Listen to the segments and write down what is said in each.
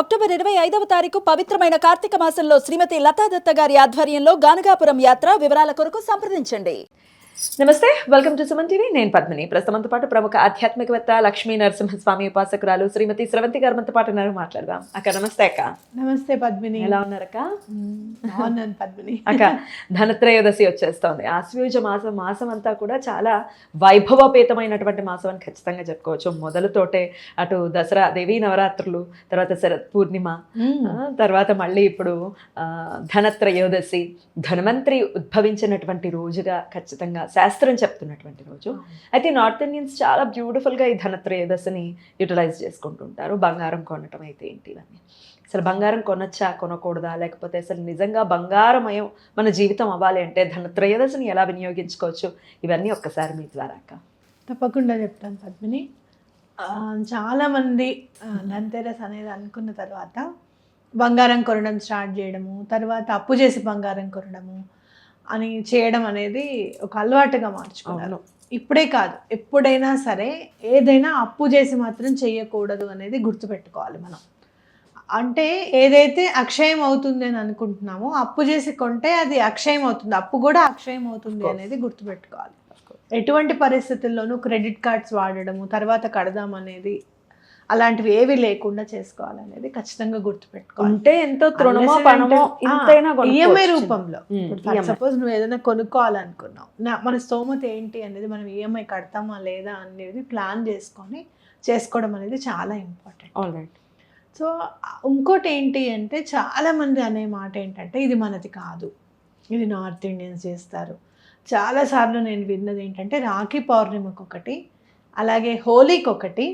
October ఇరవై ఐదవ తారీఖు పవిత్రమైన కార్తీక మాసంలో శ్రీమతి లతాదత్త గారి ఆధ్వర్యంలో గానగాపురం యాత్ర వివరాల కొరకు సంప్రదించండి. నమస్తే వెల్కమ్ టు సుమన్ టీవీ. నేను పద్మిని. ప్రస్తుతంతో పాటు ప్రముఖ ఆధ్యాత్మికవేత్త లక్ష్మీ నరసింహస్వామి ఉపాసకురాలు శ్రీమతి స్రవంతి గారు మనతో పాటు ఉన్నారు. మాట్లాడదాం. అక్క నమస్తే అక్క. నమస్తే పద్మిని. ఎలా ఉన్నారక్క మ్మ్. బాగున్నాను పద్మిని. అక్క ధనత్రయోదశి వచ్చేస్తోంది. ఆశ్వయుజ మాసం మాసం అంతా కూడా చాలా వైభవపేతమైనటువంటి మాసం అని ఖచ్చితంగా చెప్పుకోవచ్చు. మొదలుతోటే అటు దసరా దేవీ నవరాత్రులు తర్వాత శరత్ పూర్ణిమ తర్వాత మళ్ళీ ఇప్పుడు ఆ, ధనత్రయోదశి ధన్వంతరి ఉద్భవించినటువంటి రోజుగా ఖచ్చితంగా శాస్త్రం చెప్తున్నటువంటి రోజు. అయితే నార్త్ ఇండియన్స్ చాలా బ్యూటిఫుల్గా ఈ ధనత్రయోదశిని యూటిలైజ్ చేసుకుంటుంటారు. బంగారం కొనటం అయితే ఏంటి ఇవన్నీ? అసలు బంగారం కొనొచ్చా కొనకూడదా? లేకపోతే అసలు నిజంగా బంగారమయం మన జీవితం అవ్వాలి అంటే ధనత్రయోదశిని ఎలా వినియోగించుకోవచ్చు? ఇవన్నీ ఒక్కసారి మీ ద్వారా అక్క. తప్పకుండా చెప్తాను పద్మిని. ఆ, చాలా మంది ఆ, ధన్తెరస్ అనేది అనుకున్న తర్వాత బంగారం కొనడం స్టార్ట్ చేయడము తర్వాత అప్పు చేసి బంగారం కొనడము అని చేయడం అనేది ఒక అలవాటుగా మార్చుకున్నారు. ఇప్పుడే కాదు ఎప్పుడైనా సరే ఏదైనా అప్పు చేసి మాత్రం చెయ్యకూడదు అనేది గుర్తుపెట్టుకోవాలి మనం. అంటే ఏదైతే అక్షయం అవుతుంది అని అనుకుంటున్నామో అప్పు చేసి కొంటే అది అక్షయం అవుతుంది అప్పు కూడా అక్షయం అవుతుంది అనేది గుర్తుపెట్టుకోవాలి. ఎటువంటి పరిస్థితుల్లోనూ క్రెడిట్ కార్డ్స్ వాడడము తర్వాత కడదాం అనేది అలాంటివి ఏవి లేకుండా చేసుకోవాలనేది ఖచ్చితంగా గుర్తుపెట్టుకోవాలి ఉంటే ఎంతో తృణమో పణమో ఇంతైనా ఈఎంఐ కొనుక్కోవచ్చు. రూపంలో EMI. సపోజ్ నువ్వు ఏదైనా కొనుక్కోవాలనుకున్నావు నా మన స్తోమత ఏంటి అనేది మనం ఈఎంఐ కడతామా లేదా అనేది ప్లాన్ చేసుకొని చేసుకోవడం అనేది చాలా ఇంపార్టెంట్ right. సో ఇంకోటి ఏంటి అంటే చాలా మంది అనే మాట ఏంటంటే ఇది మనది కాదు ఇది నార్త్ ఇండియన్స్ చేస్తారు చాలాసార్లు నేను విన్నది ఏంటంటే రాఖీ పౌర్ణిమకు ఒకటి అలాగే హోలీకి ఒకటి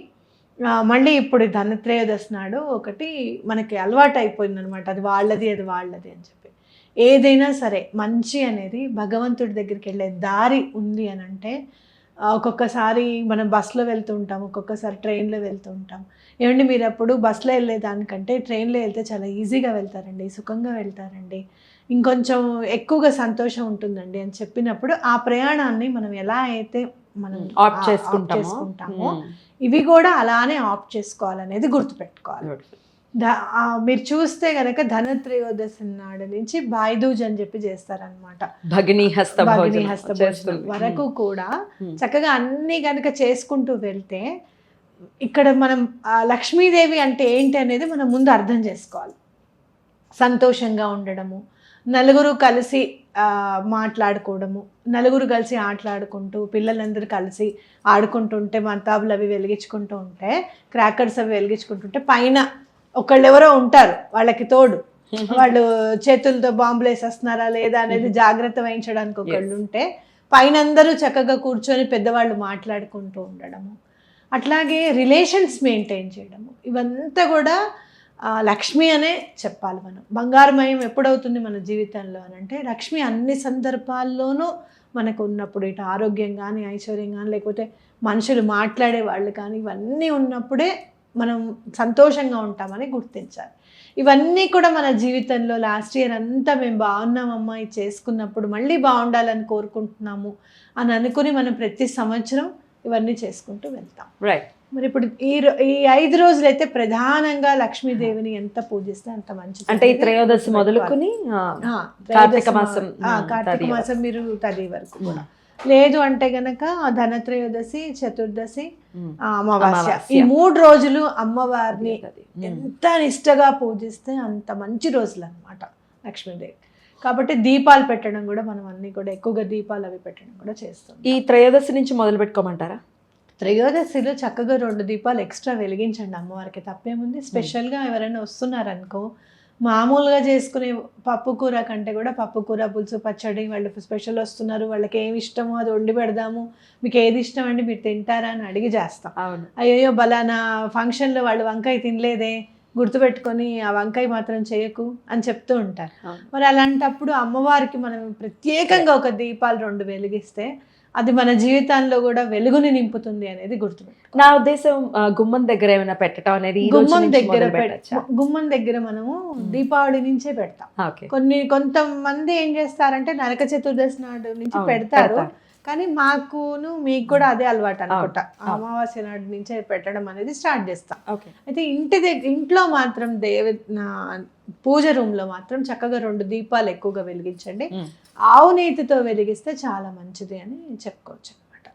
మళ్ళీ ఇప్పుడు ధనత్రయోదశి నాడు ఒకటి మనకి అలవాటు అయిపోయింది అనమాట అది వాళ్ళది అది వాళ్ళది అని చెప్పి. ఏదైనా సరే మంచి అనేది భగవంతుడి దగ్గరికి వెళ్ళే దారి ఉంది అని అంటే ఒక్కొక్కసారి మనం బస్సులో వెళ్తూ ఉంటాం ఒక్కొక్కసారి ట్రైన్లో వెళ్తూ ఉంటాం. ఏమండి మీరు అప్పుడు బస్సులో వెళ్ళేదానికంటే ట్రైన్లో వెళ్తే చాలా ఈజీగా వెళ్తారండి సుఖంగా వెళ్తారండి. ఇంకొంచెం ఎక్కువగా సంతోషం ఉంటుందండి అని చెప్పినప్పుడు ఆ ప్రయాణాన్ని మనం ఎలా అయితే మనం ఆప్ట్ ఆ- చేసుకుంటామో. ఉమ్, ఇవి కూడా అలానే ఆప్ట్ చేసుకోవాలనేది గుర్తుపెట్టుకోవాలి. మీరు చూస్తే గనక ధనత్రయోదశి నాడు నుంచి బాయిదూజ్ అని చెప్పి చేస్తారనమాట భగిని హస్త భగిని హస్త చేస్తుంది. వరకు కూడా. చక్కగా అన్ని గనక చేసుకుంటూ వెళ్తే ఇక్కడ మనం లక్ష్మీదేవి అంటే ఏంటి అనేది మనం ముందు అర్థం చేసుకోవాలి. సంతోషంగా ఉండడము నలుగురు కలిసి మాట్లాడుకోవడము నలుగురు కలిసి ఆటలాడుకుంటూ పిల్లలందరూ కలిసి ఆడుకుంటుంటే మతాబులు అవి వెలిగించుకుంటూ ఉంటే క్రాకర్స్ అవి వెలిగించుకుంటుంటే పైన ఒకళ్ళెవరో ఉంటారు వాళ్ళకి తోడు. వాళ్ళు చేతులతో బాంబులు వేసేస్తున్నారా లేదా అనేది జాగ్రత్త వహించడానికి ఒకళ్ళు ఉంటే పైన అందరూ చక్కగా కూర్చొని పెద్దవాళ్ళు మాట్లాడుకుంటూ ఉండడము. అట్లాగే రిలేషన్స్ మెయింటైన్ చేయడము. ఇవంతా కూడా లక్ష్మి అనే చెప్పాలి మనం. బంగారమయం ఎప్పుడవుతుంది మన జీవితంలో అని అంటే లక్ష్మి అన్ని సందర్భాల్లోనూ మనకు ఉన్నప్పుడు ఇటు ఆరోగ్యం కానీ ఐశ్వర్యం కానీ లేకపోతే మనుషులు మాట్లాడే వాళ్ళు కానీ ఇవన్నీ ఉన్నప్పుడే మనం సంతోషంగా ఉంటామని గుర్తించాలి. ఇవన్నీ కూడా మన జీవితంలో లాస్ట్ ఇయర్ అంతా మేము బాగున్నామమ్మా ఇది చేసుకున్నప్పుడు మళ్ళీ బాగుండాలని కోరుకుంటున్నాము అని అనుకుని మనం ప్రతి సంవత్సరం ఇవన్నీ చేసుకుంటూ వెళ్తాం. రైట్ మరి ఇప్పుడు ఈ రో- ఈ ఐదు రోజులు అయితే ప్రధానంగా లక్ష్మీదేవిని ఎంత పూజిస్తే అంత మంచిది. అంటే ఈ త్రయోదశి మొదలుకుని కార్తీక మాసం, కార్తీక మాసం మీరు తది వరకు కూడా. లేదు అంటే గనక ధనత్రయోదశి చతుర్దశి అమావాస్య. ఈ మూడు రోజులు అమ్మవారిని. ఎంత నిష్టగా పూజిస్తే అంత మంచి రోజులు అనమాట లక్ష్మీదేవి. కాబట్టి దీపాలు పెట్టడం కూడా మనం అన్ని కూడా ఎక్కువగా దీపాలు అవి పెట్టడం కూడా చేస్తాం ఈ త్రయోదశి నుంచి మొదలు పెట్టుకోమంటారా త్రయోదశిలో చక్కగా రెండు దీపాలు ఎక్స్ట్రా వెలిగించండి అమ్మవారికి. తప్పేముంది? స్పెషల్గా ఎవరైనా వస్తున్నారనుకో మామూలుగా చేసుకునే పప్పు కూర కంటే కూడా పప్పు కూర పులుసు పచ్చడి వాళ్ళు స్పెషల్ వస్తున్నారు. వాళ్ళకి ఏమి ఇష్టమో అది వండి పెడదాము. మీకు ఏది ఇష్టం అండి మీరు తింటారా అని అడిగి చేస్తాం. అవును. అయ్యో బలానా ఫంక్షన్లో వాళ్ళు వంకాయ తినలేదే గుర్తుపెట్టుకొని ఆ వంకాయ మాత్రం చేయకు అని చెప్తూ ఉంటారు. మరి అలాంటప్పుడు అమ్మవారికి మనం ప్రత్యేకంగా ఒక దీపాలు రెండు వెలిగిస్తే అది మన జీవితంలో కూడా వెలుగుని నింపుతుంది అనేది గుర్తుపెట్టు నా ఉద్దేశం గుమ్మం దగ్గర ఏమైనా పెట్టడం అనేది గుమ్మం దగ్గర? గుమ్మం దగ్గర మనము దీపావళి నుంచే పెడతాం. కొన్ని కొంతమంది ఏం చేస్తారంటే నరక చతుర్దశి నాడు నుంచి పెడతారు. కానీ మాకును మీకు కూడా అదే అలవాటు అనుకుంటా. అమావాస్య నాటి నుంచే పెట్టడం అనేది స్టార్ట్ చేస్తాం. ఓకే. అయితే ఇంటి దగ్గర ఇంట్లో మాత్రం దేవ పూజ రూమ్లో మాత్రం చక్కగా రెండు దీపాలు ఎక్కువగా వెలిగించండి. ఆవు నేతితో వెలిగిస్తే చాలా మంచిది అని చెప్పుకోవచ్చు అనమాట.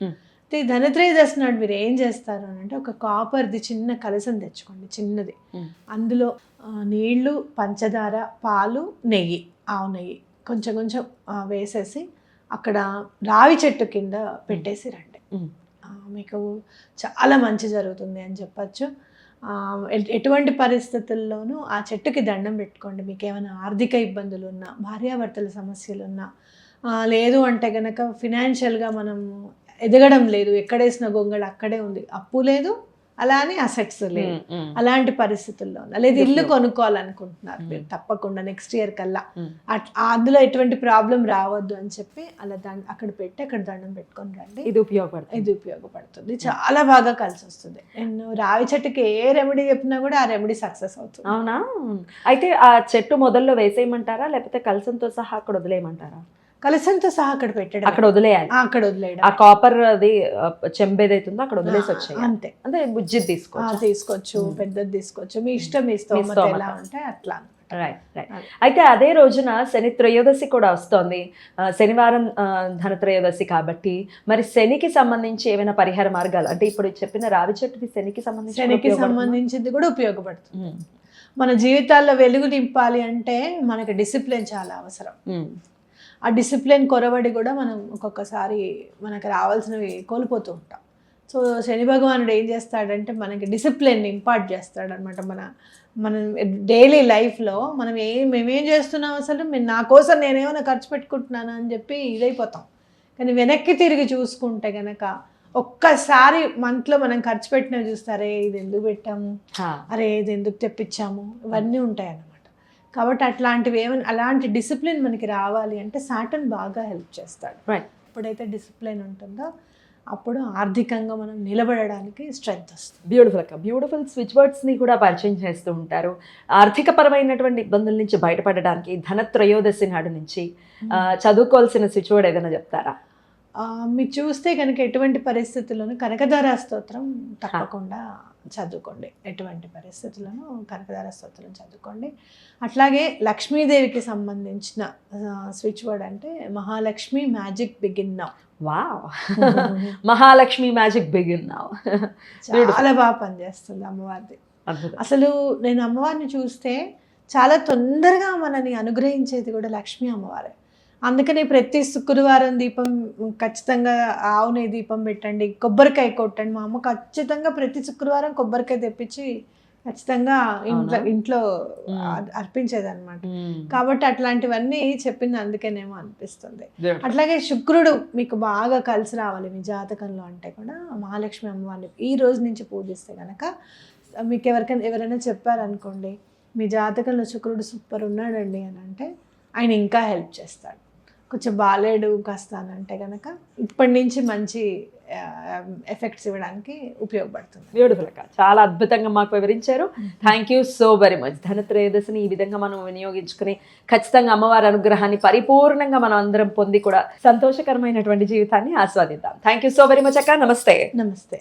అయితే ధనత్రయోదశి నాడు మీరు ఏం చేస్తారు అని అంటే ఒక కాపర్ది చిన్న కలసం తెచ్చుకోండి చిన్నది. అందులో నీళ్ళు పంచదార పాలు నెయ్యి ఆవు నెయ్యి. కొంచెం కొంచెం వేసేసి అక్కడ రావి చెట్టు కింద పెట్టేసి రండి మీకు చాలా మంచి జరుగుతుంది అని చెప్పచ్చు. ఎటువంటి పరిస్థితుల్లోనూ ఆ చెట్టుకి దండం పెట్టుకోండి. మీకు ఏమైనా ఆర్థిక ఇబ్బందులు ఉన్నా భార్యాభర్తల సమస్యలు ఉన్నా లేదు అంటే కనుక ఫినాన్షియల్గా మనం ఎదగడం లేదు. ఎక్కడేసిన గొంగళ అక్కడే ఉంది. అప్పు లేదు అలానే అసెట్స్ లేదు. అలాంటి పరిస్థితుల్లో లేదా ఇల్లు కొనుక్కోవాలనుకుంటున్నారు మీరు తప్పకుండా నెక్స్ట్ ఇయర్ కల్లా. అందులో ఎటువంటి ప్రాబ్లం రావద్దు అని చెప్పి అలా దండ అక్కడ పెట్టి అక్కడ దండం పెట్టుకొని రండి. ఇది ఉపయోగపడుతుంది. ఇది ఉపయోగపడుతుంది. చాలా బాగా కలిసి వస్తుంది. నేను రావి చెట్టుకి ఏ రెమెడీ చెప్పినా కూడా ఆ రెమెడీ సక్సెస్ అవుతుంది. అవునా? అయితే ఆ చెట్టు మొదల్లో వేసేయమంటారా? లేకపోతే కలసంతో సహా అక్కడ వదిలేయమంటారా? కలసంతో సహా అక్కడ పెట్టడం. అక్కడ వదిలేయాలి. అక్కడ వదిలేయడం. ఆ కాపర్ అది ఆ, చెంబు ఏదైతుందో అక్కడ వదిలేసి వచ్చాయి అంతే. అంటే బుజ్జి తీసుకోవచ్చు. తీసుకోవచ్చు. పెద్దది తీసుకోవచ్చు. మీ ఇష్టం మీ స్తోమత స్తోమత. ఎలా ఉంటే అట్లా రైట్ రైట్. అయితే అదే రోజున శని త్రయోదశి కూడా వస్తోంది. శనివారం ధనత్రయోదశి కాబట్టి మరి శనికి సంబంధించి ఏమైనా పరిహార మార్గాలు? అంటే ఇప్పుడు చెప్పిన రావి చెట్టుది శనికి సంబంధించి శనికి? సంబంధించింది కూడా ఉపయోగపడుతుంది. మన జీవితాల్లో వెలుగు నింపాలి అంటే మనకి డిసిప్లిన్ చాలా అవసరం. ఆ డిసిప్లిన్ కొరవడి కూడా మనం ఒక్కొక్కసారి మనకు రావాల్సినవి కోల్పోతూ ఉంటాం. సో శని భగవానుడు ఏం చేస్తాడంటే మనకి డిసిప్లిన్ ఇంపార్ట్ చేస్తాడనమాట. మన మనం డైలీ లైఫ్లో మనం ఏం మేమేం చేస్తున్నాం అసలు? మేము నా కోసం నేనేమైనా ఖర్చు పెట్టుకుంటున్నాను అని చెప్పి ఇదైపోతాం. కానీ వెనక్కి తిరిగి చూసుకుంటే గనక ఒక్కసారి మంత్లో మనం ఖర్చు పెట్టినవి చూస్తారే ఇది ఎందుకు పెట్టాము? అరే ఇది ఎందుకు తెప్పించాము? ఇవన్నీ ఉంటాయి అన్నమాట కాబట్టి అట్లాంటివి ఏమైనా అలాంటి డిసిప్లిన్ మనకి రావాలి అంటే సాటన్ బాగా హెల్ప్ చేస్తాడు. ఎప్పుడైతే డిసిప్లిన్ ఉంటుందో అప్పుడు ఆర్థికంగా మనం నిలబడడానికి స్ట్రెంగ్త్ వస్తుంది. బ్యూటిఫుల్ అక్క. బ్యూటిఫుల్ స్విచ్ వర్డ్స్ని కూడా పరిచయం చేస్తూ ఉంటారు. ఆర్థిక పరమైనటువంటి ఇబ్బందుల నుంచి బయటపడడానికి ధనత్రయోదశి నాడు నుంచి చదువుకోవాల్సిన స్విచ్ వర్డ్ ఏదైనా చెప్తారా? మీరు చూస్తే కనుక ఎటువంటి పరిస్థితుల్లోనూ కనకధార స్తోత్రం తప్పకుండా చదువుకోండి. ఎటువంటి పరిస్థితులను కనకధార స్తోత్రం చదువుకోండి. అట్లాగే లక్ష్మీదేవికి సంబంధించిన స్విచ్ వర్డ్ అంటే Mahalakshmi magic begin now wow. Mahalakshmi magic begin now చాలా బాగా పనిచేస్తుంది అమ్మవారిది. అసలు నేను అమ్మవారిని చూస్తే చాలా తొందరగా మనని అనుగ్రహించేది కూడా లక్ష్మీ అమ్మవారే. అందుకని ప్రతి శుక్రవారం దీపం ఖచ్చితంగా ఆవునే దీపం పెట్టండి కొబ్బరికాయ కొట్టండి మా అమ్మ ఖచ్చితంగా ప్రతి శుక్రవారం కొబ్బరికాయ తెప్పించి ఖచ్చితంగా ఇంట్లో? ఇంట్లో. అర్పించేది అనమాట. కాబట్టి అట్లాంటివన్నీ చెప్పింది అందుకేనేమో అనిపిస్తుంది. అట్లాగే శుక్రుడు మీకు బాగా కలిసి రావాలి మీ జాతకంలో అంటే కూడా మహాలక్ష్మి అమ్మవారిని ఈ రోజు నుంచి పూజిస్తే కనుక మీకు ఎవరికైనా ఎవరైనా చెప్పారనుకోండి మీ జాతకంలో శుక్రుడు సూపర్ ఉన్నాడండి అని అంటే ఆయన ఇంకా హెల్ప్ చేస్తాడు కొంచెం బాలేడు కాస్త అని అంటే కనుక ఇప్పటి నుంచి మంచి ఎఫెక్ట్స్ ఇవ్వడానికి ఉపయోగపడుతుంది. బ్యూటిఫుల్ అక్క. చాలా అద్భుతంగా మాకు వివరించారు. Thank you so very much ధనత్రయోదశిని ఈ విధంగా మనం వినియోగించుకుని ఖచ్చితంగా అమ్మవారి అనుగ్రహాన్ని పరిపూర్ణంగా మనం అందరం పొంది కూడా సంతోషకరమైనటువంటి జీవితాన్ని ఆస్వాదిద్దాం. Thank you so very much అక్క. నమస్తే. నమస్తే.